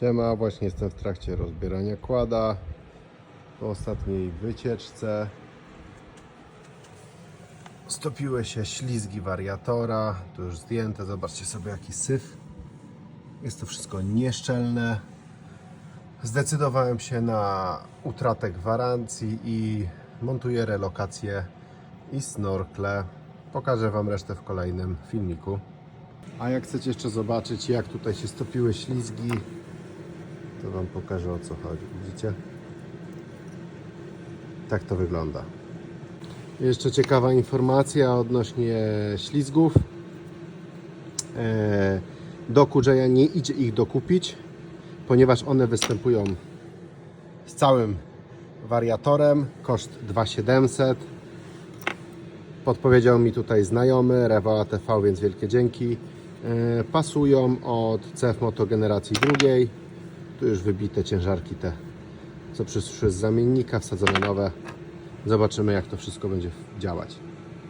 Siema, właśnie jestem w trakcie rozbierania kłada po ostatniej wycieczce. Stopiły się ślizgi wariatora, tu już zdjęte, zobaczcie sobie jaki syf. Jest to wszystko nieszczelne. Zdecydowałem się na utratę gwarancji i montuję relokację i snorkle. Pokażę Wam resztę w kolejnym filmiku. A jak chcecie jeszcze zobaczyć, jak tutaj się stopiły ślizgi, to Wam pokażę o co chodzi. Widzicie? Tak to wygląda. Jeszcze ciekawa informacja odnośnie ślizgów. E, Do Kudzenia nie idzie ich dokupić, ponieważ one występują z całym wariatorem. Koszt 2700. Podpowiedział mi tutaj znajomy, Rewa TV, więc wielkie dzięki. E, Pasują od CF Moto generacji drugiej. Tu już wybite ciężarki te, co przyszły z zamiennika, wsadzone nowe. Zobaczymy jak to wszystko będzie działać.